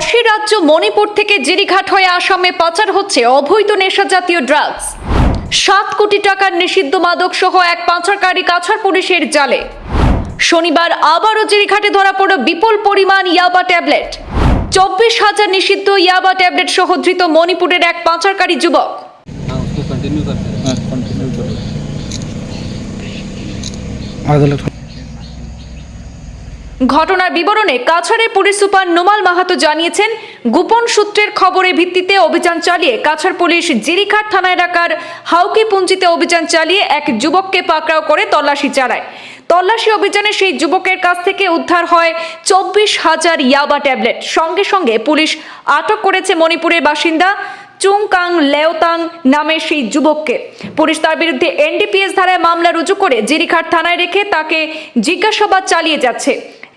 পড়শির রাজ্য মণিপুর থেকে জিরিঘাট হয়ে আসামে পাচার হচ্ছে অবৈধ নেশা জাতীয় ড্রাগস সাত কোটি টাকার নিষিদ্ধ মাদক সহ এক পাচারকারী কাছার পুলিশের জালে। শনিবার আবারও জিরিঘাটে ধরা পড়ল বিপুল পরিমাণ ইয়াবা ট্যাবলেট। চব্বিশ হাজার নিষিদ্ধ ইয়াবা ট্যাবলেট সহ ধৃত মণিপুরের এক পাচারকারী যুবক। ঘটনার বিবরণে কাছাড়ের পুলিশ সুপার নোমাল মাহাতো জানিয়েছেন, গোপন সূত্রের খবরের ভিত্তিতে অভিযান চালিয়ে কাছাড় পুলিশ জিরিঘাট থানা এলাকার হাউকি পুঞ্জিতে অভিযান চালিয়ে এক যুবককে পাকড়াও করে তল্লাশি চালায়। তল্লাশি অভিযানে সেই যুবকের কাছ থেকে উদ্ধার হয় চব্বিশ হাজার ইয়াবা ট্যাবলেট। সঙ্গে সঙ্গে পুলিশ আটক করেছে মণিপুরের বাসিন্দা চুংকাং লেওতাং নামের সেই যুবককে। পুলিশ তার বিরুদ্ধে এনডিপিএস ধারায় মামলা রুজু করে জিরিঘাট থানায় রেখে তাকে জিজ্ঞাসাবাদ চালিয়ে যাচ্ছে।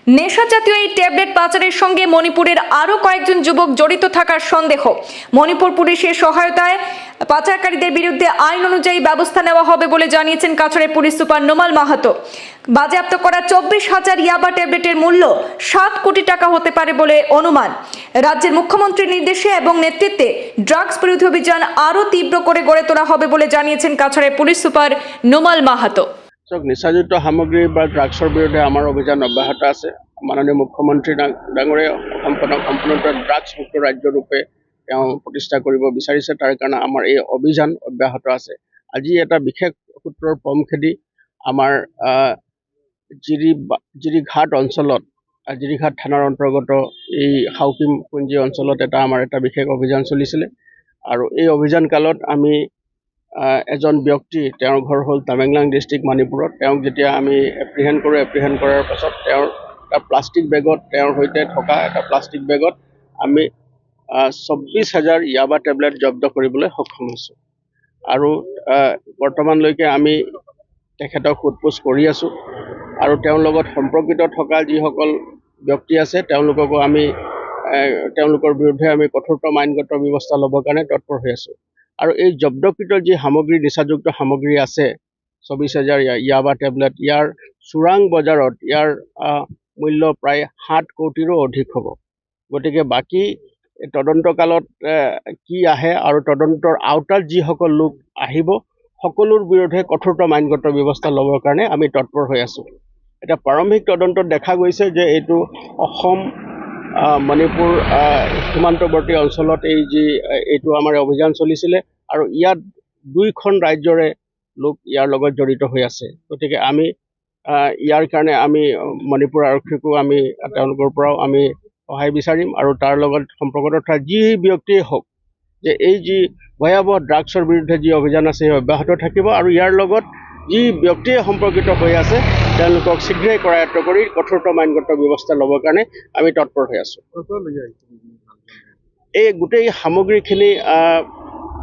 নেশা জাতীয় এই ট্যাবলেট পাচারের সঙ্গে মণিপুরের আরও কয়েকজন যুবক জড়িত থাকার সন্দেহ। মণিপুর পুলিশের সহায়তায় পাচারকারীদের বিরুদ্ধে আইন অনুযায়ী ব্যবস্থা নেওয়া হবে বলে জানিয়েছেন কাছড়ের পুলিশ সুপার নোমাল মাহাতো। বাজেয়াপ্ত করা চব্বিশ হাজার ইয়াবা ট্যাবলেটের মূল্য সাত কোটি টাকা হতে পারে বলে অনুমান। রাজ্যের মুখ্যমন্ত্রীর নির্দেশে এবং নেতৃত্বে ড্রাগস বিরোধী অভিযান আরও তীব্র করে গড়ে তোলা হবে বলে জানিয়েছেন কাছড়ের পুলিশ সুপার নোমাল মাহাতো। চাওক নিচাযুক্ত সামগ্ৰী বা ড্ৰাগছৰ বিৰুদ্ধে আমাৰ অভিযান অব্যাহত আছে। মাননীয় মুখ্যমন্ত্ৰী ডাঙ- ডাঙৰীয়া অসমখনক সম্পূৰ্ণৰূপে ড্ৰাগছমুক্ত ৰাজ্যৰূপে তেওঁ প্ৰতিষ্ঠা কৰিব বিচাৰিছে। তাৰ কাৰণে আমাৰ এই অভিযান অব্যাহত আছে। আজি এটা বিশেষ সূত্ৰৰ পম খেদি আমাৰ জিৰি জিৰিঘাট অঞ্চলত জিৰিঘাট থানাৰ অন্তৰ্গত এই হাউকিম পুঞ্জী অঞ্চলত এটা আমাৰ এটা বিশেষ অভিযান চলিছিলে। আৰু এই অভিযান কালত আমি এজন ব্যক্তি তেওঁৰ ঘৰ হ'ল টামেংলাং ডিষ্ট্ৰিক্ট মণিপুৰত। তেওঁক যেতিয়া আমি এপ্ৰিহেণ্ড কৰোঁ এপ্ৰিহেণ্ড কৰাৰ পাছত তেওঁৰ এটা প্লাষ্টিক বেগত তেওঁৰ সৈতে থকা এটা প্লাষ্টিক বেগত আমি চৌব্বিছ হাজাৰ ইয়াবা টেবলেট জব্দ কৰিবলৈ সক্ষম হৈছোঁ। আৰু বৰ্তমানলৈকে আমি তেখেতক সোধপোছ কৰি আছোঁ। আৰু তেওঁৰ লগত সম্পৰ্কিত থকা যিসকল ব্যক্তি আছে তেওঁলোককো আমি তেওঁলোকৰ বিৰুদ্ধে আমি কঠোৰতম আইনগত ব্যৱস্থা ল'বৰ কাৰণে তৎপৰ হৈ আছোঁ। আৰু এই জব্দকৃত যি সামগ্ৰী নিচাযুক্ত সামগ্ৰী আছে চৌবিছ হাজাৰ ইয়া- ইয়াবা টেবলেট ইয়াৰ চোৰাং বজাৰত ইয়াৰ মূল্য প্ৰায় সাত কোটিৰো অধিক হ'ব। গতিকে বাকী তদন্তকালত কি আহে আৰু তদন্তৰ আওতাত যিসকল লোক আহিব সকলোৰ বিৰুদ্ধে কঠোৰতম আইনগত ব্যৱস্থা ল'বৰ কাৰণে আমি তৎপৰ হৈ আছোঁ। এতিয়া প্ৰাৰম্ভিক তদন্তত দেখা গৈছে যে এইটো অসম মণিপুৰ সীমান্তৱৰ্তী অঞ্চলত এই যি এইটো আমাৰ অভিযান চলিছিলে আৰু ইয়াত দুইখন ৰাজ্যৰে লোক ইয়াৰ লগত জড়িত হৈ আছে। গতিকে আমি ইয়াৰ কাৰণে আমি মণিপুৰ আৰক্ষীকো আমি তেওঁলোকৰ পৰাও আমি সহায় বিচাৰিম আৰু তাৰ লগত সম্পৰ্কত থকা যি ব্যক্তিয়ে হওক যে এই যি ভয়াৱহ ড্ৰাগছৰ বিৰুদ্ধে যি অভিযান আছে সেই অব্যাহত থাকিব আৰু ইয়াৰ লগত যি ব্যক্তিয়ে সম্পৰ্কিত হৈ আছে তেওঁলোকক শীঘ্ৰেই কৰায়ত্ব কৰি কঠোৰতম আইনগত ব্যৱস্থা ল'বৰ কাৰণে আমি তৎপৰ হৈ আছোঁ। এই গোটেই সামগ্ৰীখিনি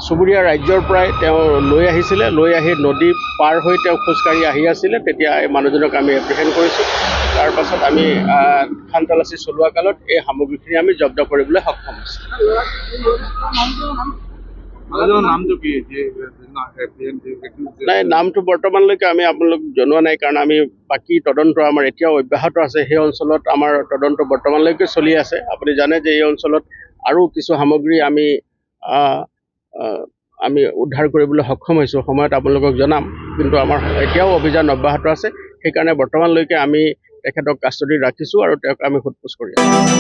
চুবুৰীয়া ৰাজ্যৰ পৰাই তেওঁ লৈ আহিছিলে। লৈ আহি নদী পাৰ হৈ তেওঁ খোজকাঢ়ি আহি আছিলে। তেতিয়া এই মানুহজনক আমি এপ্ৰিহেণ্ড কৰিছোঁ। তাৰ পাছত আমি খান তালাচী চলোৱা কালত এই সামগ্ৰীখিনি আমি জব্দ কৰিবলৈ সক্ষম হৈছোঁ। নাই নামটো বৰ্তমানলৈকে আমি আপোনালোক জনোৱা নাই কাৰণ আমি বাকী তদন্ত আমাৰ এতিয়াও অব্যাহত আছে। সেই অঞ্চলত আমাৰ তদন্ত বৰ্তমানলৈকে চলি আছে। আপুনি জানে যে এই অঞ্চলত আৰু কিছু সামগ্ৰী আমি আমি উদ্ধাৰ কৰিবলৈ সক্ষম হৈছোঁ। সময়ত আপোনালোকক জনাম। কিন্তু আমাৰ এতিয়াও অভিযান অব্যাহত আছে। সেইকাৰণে বৰ্তমানলৈকে আমি তেখেতক কাষ্টডিত ৰাখিছোঁ আৰু তেওঁক আমি সোধপোছ কৰি আছোঁ।